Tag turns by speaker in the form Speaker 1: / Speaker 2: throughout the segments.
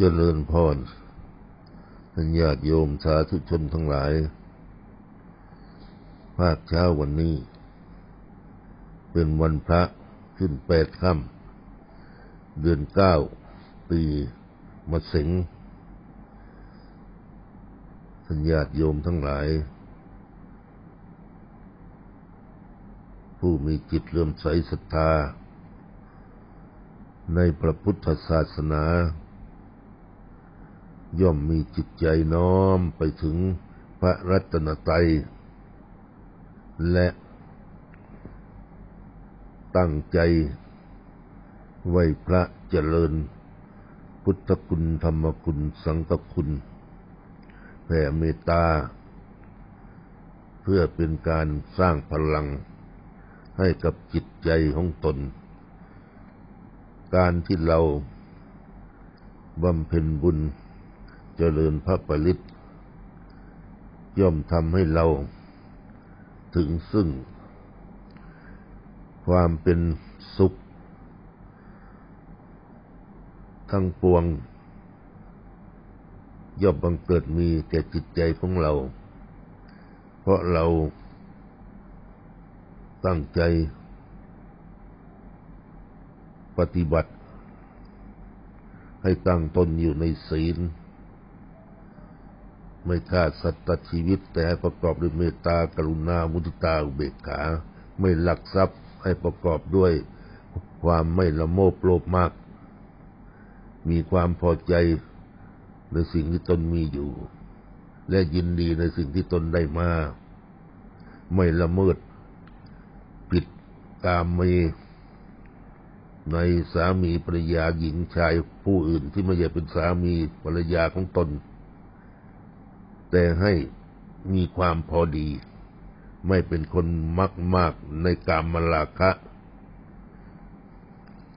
Speaker 1: เจริญพรท่านญาติโยมสาธุชนทั้งหลาย ภาคเช้าวันนี้ เป็นวันพระขึ้นแปดค่ำเดือนเก้าปีมะเสงท่านญาติโยมทั้งหลาย ผู้มีจิตเลื่อมใสศรัทธา ในพระพุทธศาสนา ย่อมมีจิตใจน้อมไปถึงพระรัตนตรัย และตั้งใจไหวพระเจริญ พุทธคุณธรรมคุณสังฆคุณแผ่เมตตา เพื่อเป็นการสร้างพลังให้กับจิตใจของตน การที่เราบำเพ็ญบุญ เจริญพระปริตย่อมทำให้เราถึงซึ่ง ความเป็นสุข ทั้งปวง ย่อมบังเกิดมีแก่จิตใจของเรา เพราะเราตั้งใจ ปฏิบัติ ให้ตั้งตนอยู่ในศีล ไม่ฆ่าสัตว์ตัดชีวิต แต่ให้ประกอบด้วยเมตตากรุณามุทิตาอุเบกขา ไม่ลักทรัพย์ให้ประกอบด้วยความไม่ละโมบโลภมาก มีความพอใจในสิ่งที่ตนมีอยู่ และยินดีในสิ่งที่ตนได้มา ไม่ละเมิด ผิดกามมีในสามีภรรยาหญิงชายผู้อื่นที่ไม่ใช่เป็นสามีภรรยาของตน แต่ให้มีความพอดี ไม่เป็นคนมักมากในกามมลาคะ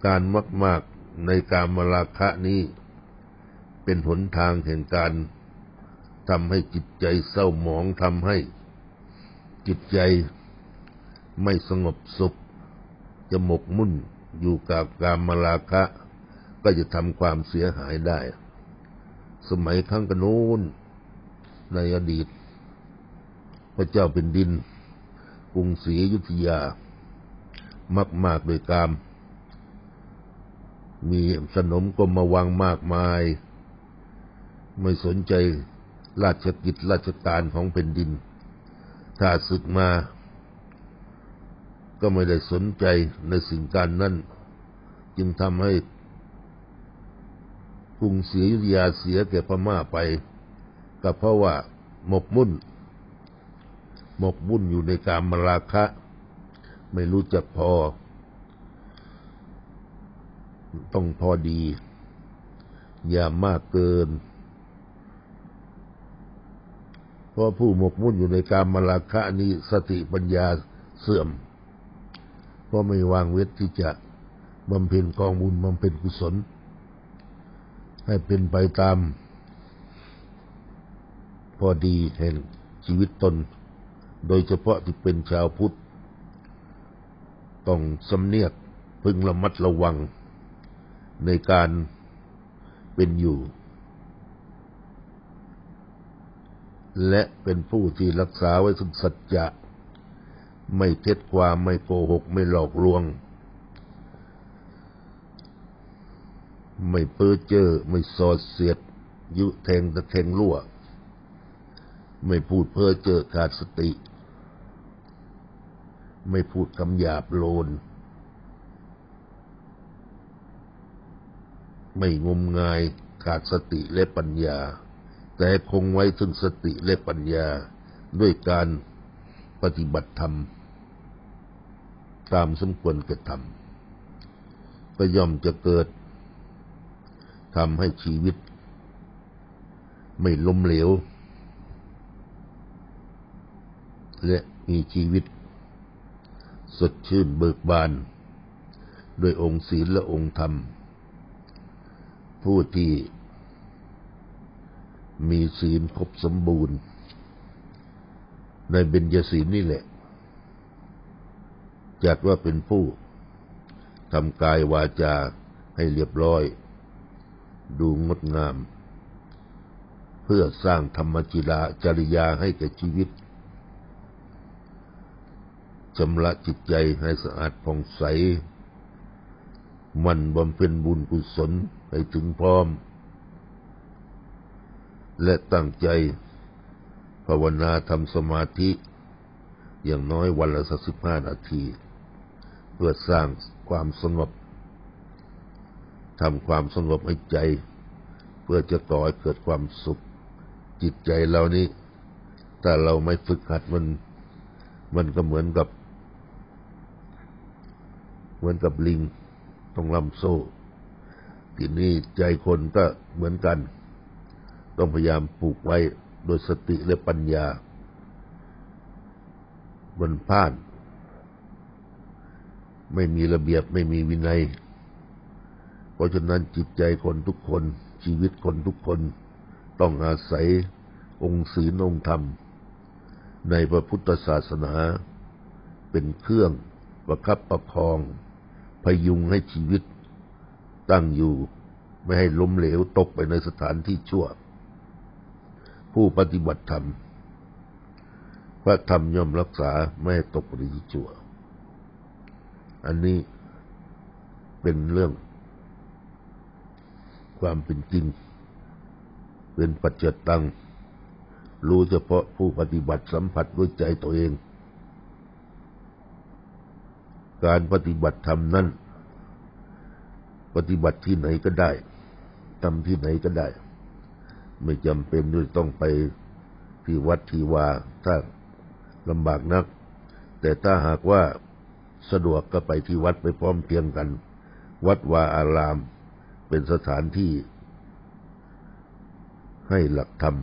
Speaker 1: การมักมากในกามมลาคะนี้เป็นหนทางแห่งการทำให้จิตใจเศร้าหมองทำให้ จิตใจไม่สงบสุขจะหมกมุ่นอยู่กับกามมาลาคะ ก็จะทำความเสียหายได้ สมัยครั้งกนูน ในอดีต พระเจ้าเป็นดินกรุงศรีอยุธยามักมากโดยกาม มีสนมกรมวังมากมาย ไม่สนใจราชกิจราชการของแผ่นดิน ถ้าศึกมา ก็ไม่ได้สนใจในสิ่งการนั้น จึงทำให้กรุงศรีอยุธยาเสียแก่พม่าไป ก็เพราะว่าหมกมุ่น หมกมุ่นอยู่ในการมราคะ ไม่รู้จักพอ ต้องพอดี อย่ามากเกิน เพราะผู้หมกมุ่นอยู่ในการมราคะนี้สติปัญญาเสื่อม เพราะไม่วางเวทที่จะบำเพ็ญกองบุญบำเพ็ญกุศล ให้เป็นไปตาม พอดีแห่งชีวิตตน โดยเฉพาะที่เป็นชาวพุทธ ต้องสำเนียกพึงระมัดระวังในการเป็นอยู่ และเป็นผู้ที่รักษาไว้สุงสัจจะ ไม่เท็จความไม่โกหก ไม่หลอกลวง ไม่เพ้อเจ้อไม่สอดเสียด ยุแทงตะแทงรั่ว ไม่พูดเพ้อเจ้อขาดสติ ไม่พูดคำหยาบโลน ไม่งมงายขาดสติและปัญญา แต่คงไว้ถึงสติและปัญญาด้วยการปฏิบัติธรรม ตามสมควรกระทำก็ย่อมจะเกิดทำให้ชีวิต ไม่ล้มเหลว และมีชีวิต สดชื่นเบิกบานด้วยองค์ศีลและองค์ธรรม ผู้ที่มีศีลครบสมบูรณ์ ในเบญญศีลนี่แหละ จัดว่าเป็นผู้ทำกายวาจาให้เรียบร้อย ดูงดงาม เพื่อสร้างธรรมจิราจริยาให้แก่ชีวิต ชำระจิตใจให้สะอาดผ่องใส มันบำเพ็ญบุญกุศลให้ถึงพร้อม และตั้งใจ ภาวนาทำสมาธิ อย่างน้อยวันละสักสิบห้านาที เพื่อสร้างความสงบทำความสงบให้ใจ เพื่อจะก่อให้เกิดความสุข จิตใจเรานี้ ถ้าเราไม่ฝึกหัดมัน มันก็เหมือนกับ เหมือนกับลิงต้องลำโซ่ทีนี้ใจคนก็เหมือนกัน ต้องพยายามปลูกไว้โดยสติและปัญญา บนผ่าน ไม่มีระเบียบไม่มีวินัย เพราะฉะนั้นจิตใจคนทุกคนชีวิตคนทุกคนต้องอาศัยองค์ศีลองค์ธรรม ในพระพุทธศาสนาเป็นเครื่องประคับประคอง พยุงให้ชีวิตตั้งอยู่ไม่ให้ล้มเหลวตกไปในสถานที่ชั่ว ผู้ปฏิบัติธรรมพระธรรมย่อมรักษาไม่ให้ตกไปในที่ชั่ว อันนี้เป็นเรื่อง ความเป็นจริง เป็นปัจจตัง รู้เฉพาะผู้ปฏิบัติสัมผัสด้วยใจตัวเอง การปฏิบัติธรรมนั้น ปฏิบัติที่ไหนก็ได้ทำที่ไหนก็ได้ ไม่จำเป็นด้วยต้องไปที่วัดที่วาถ้าลำบากนัก แต่ถ้าหากว่าสะดวกก็ไปที่วัดไปพร้อมเพียงกัน วัดวาอาราม เป็นสถานที่ให้หลักธรรม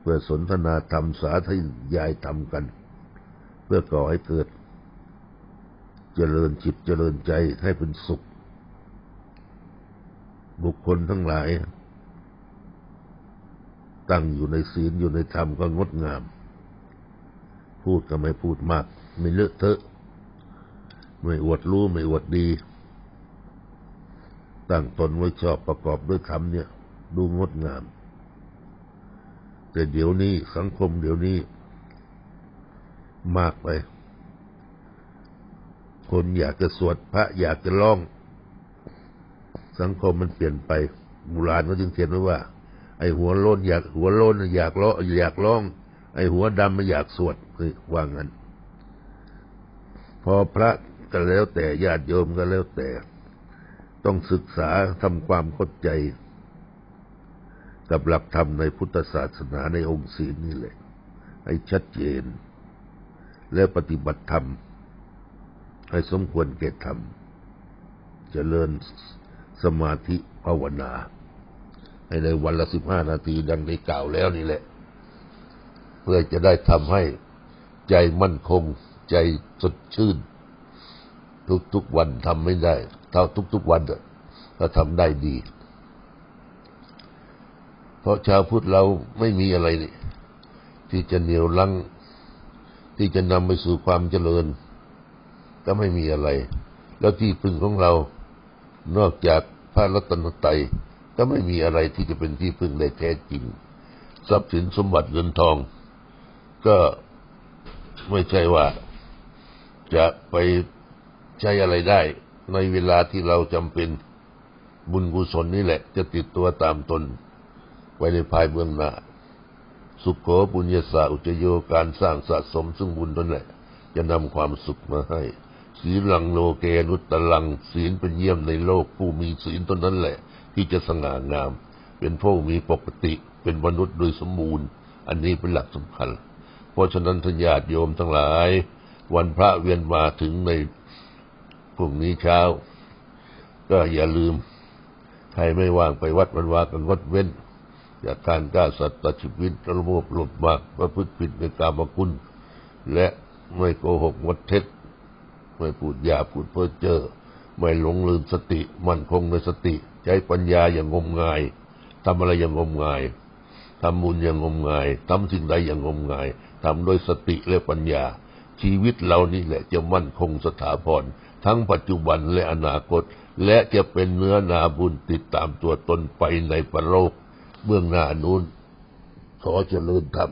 Speaker 1: เพื่อสนทนาธรรมสาธยายธรรมกัน เพื่อก่อให้เกิด เจริญจิตเจริญใจให้เป็นสุข บุคคลทั้งหลาย ตั้งอยู่ในศีลอยู่ในธรรมก็งดงาม พูดก็ไม่พูดมาก ไม่เลอะเทอะ ไม่อวดรู้ไม่อวดดี ตั้งตนไว้ชอบประกอบด้วยธรรมเนี่ย ดูงดงาม แต่เดี๋ยวนี้สังคมเดี๋ยวนี้มากไป คนอยากจะสวดพระอยากจะร้อง สังคมมันเปลี่ยนไปโบราณก็จึงเขียนไว้ว่า ไอ้หัวโล้นอยากหัวโล้นอยากร้องอยากร้อง ไอ้หัวดำไม่อยากสวดคือว่างั้น พอพระก็แล้วแต่ญาติโยมก็แล้วแต่ ต้องศึกษาทำความเข้าใจ กับหลักธรรมในพุทธศาสนาในองค์ศีลนี่แหละ ให้ชัดเจน และปฏิบัติธรรม ให้สมควรแก่ธรรมจเจริญสมาธิภาวนา ให้ในวันละสิบห้านาทีดังได้กล่าวแล้วนี่แหละ เพื่อจะได้ทำให้ใจมั่นคง ใจสดชื่น ทุกๆวันทำไม่ได้ เท่าทุกๆวันถ้าทำได้ดี เพราะชาวพุทธเราไม่มีอะไรนี่ที่จะเหนียวลัง ที่จะนำไปสู่ความเจริญ ก็ไม่มีอะไร แล้วที่พึ่งของเรา นอกจากพระรัตนตรัยก็ไม่มีอะไรที่จะเป็นที่พึ่งได้แท้จริง ทรัพย์สินสมบัติเงินทอง ก็ไม่ใช่ว่า จะไปใช้อะไรได้ ในเวลาที่เราจำเป็นบุญกุศลนี่แหละ จะติดตัวตามตน ไว้ในภายเบื้องหน้า สุขโขบุญญาสาอุจโยการสร้างสะสมซึ่งบุญนั่นแหละ จะนำความสุขมาให้ ศีลังโลเกนุตตลังศีลเป็นเยี่ยมในโลกผู้มีศีลต้นนั้นแหละ ที่จะสง่างาม เป็นผู้มีปกติเป็นมนุษย์โดยสมบูรณ์ อันนี้เป็นหลักสำคัญ เพราะฉะนั้นทญาติโยมทั้งหลาย วันพระเวียนมาถึงในพรุ่งนี้เช้า ก็อย่าลืม ใครไม่ว่างไปวัดวันวากันวัดเว้นจากการกล้าสัตว์ตัดชีวิตระบบหลบมากประพฤติผิดในกามคุณและไม่โกหกวัดเท็จ ไม่พูดหยาพูดเพ้อเจ้อไม่หลงลืมสติ มั่นคงในสติ ใช้ปัญญาอย่างงมงายทำอะไรอย่างงมงายทำบุญอย่างงมงายทำสิ่งใดอย่างงมงายทำด้วยสติและปัญญา ชีวิตเรานี่แหละจะมั่นคงสถาพรทั้งปัจจุบันและอนาคต และจะเป็นเนื้อนาบุญติดตามตัวตนไปในปรโลก เบื้องหน้านู้นขอเจริญธรรม